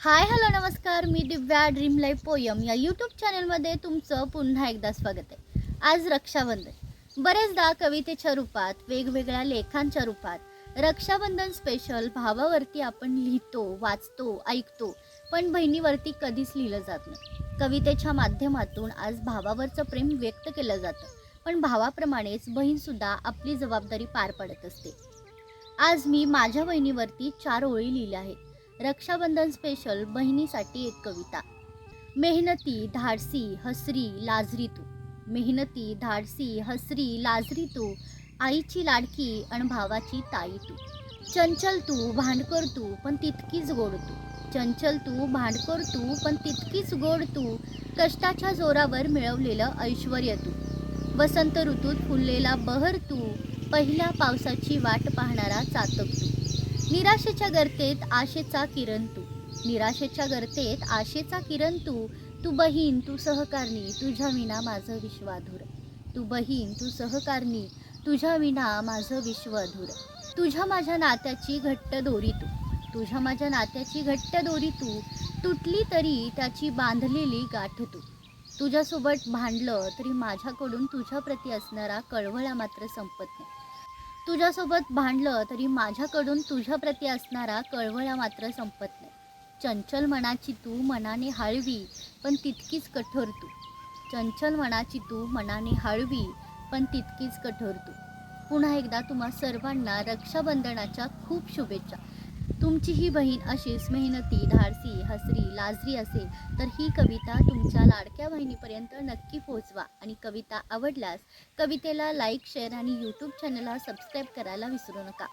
हाय hello नमस्कार. मी Divya dream life poem या यूट्यूब चॅनलमध्ये तुमचं पुन्हा एकदा स्वागत आहे. आज रक्षाबंधन. बरेचदा कवितेच्या रूपात वेगवेगळ्या लेखांच्या रूपात रक्षाबंधन स्पेशल भावावरती आपण लिहितो वाचतो ऐकतो पण बहिणीवरती कधीच लिहिलं जात नाही. कवितेच्या माध्यमातून आज भावावरचं प्रेम व्यक्त केलं जातं पण भावाप्रमाणेच बहीणसुद्धा आपली जबाबदारी पार पाडत असते. आज मी माझ्या बहिणीवरती चार ओळी लिहिल्या आहेत. रक्षाबंधन स्पेशल बहिणीसाठी एक कविता. मेहनती धाडसी हसरी लाजरी तू. मेहनती धाडसी हसरी लाजरी तू. आईची लाडकी आणि भावाची ताई तू. चंचल तू भांडकर तू पण तितकीच गोड तू. चंचल तू भांडकर तू पण तितकीच गोड तू. कष्टाच्या जोरावर मिळवलेलं ऐश्वर तू. वसंत ऋतूत फुललेला बहर तू. पहिल्या पावसाची वाट पाहणारा चातक तू. निराशेच्या गर्तेत आशेचा किरण तू निराशेच्या गर्तेत आशेचा किरण तू तू बहीण तू सहकारणी तुझ्या विना माझं विश्व अधुर. तू बहीण तू सहकारणी तुझ्या विना माझं विश्व अधुर. तुझ्या माझ्या नात्याची घट्ट दोरी तू. तुझ्या माझ्या नात्याची घट्ट दोरी तू. तुटली तरी त्याची बांधलेली गाठ तू. तुझ्यासोबत भांडलं तरी माझ्याकडून तुझ्याप्रती असणारा कळवळा मात्र संपत नाही. तुझ्यासोबत भांडलं तरी माझ्याकडून तुझ्याप्रती असणारा कळवळा मात्र संपत नाही. चंचल मनाची तू मनाने हळवी पण तितकीच कठोर तू. चंचल मनाची तू मनाने हळवी पण तितकीच कठोर तू. पुन्हा एकदा तुम्हा सर्वांना रक्षाबंधनाच्या खूप शुभेच्छा. तुमची ही बहीण अशीच मेहनती धाडसी हसरी लाजरी असेल तर ही कविता तुमच्या लाडक्या बहिणीपर्यंत नक्की पोहोचवा. आणि कविता आवडल्यास कवितेला लाईक शेअर आणि यूट्यूब चॅनलला सबस्क्राईब करायला विसरू नका.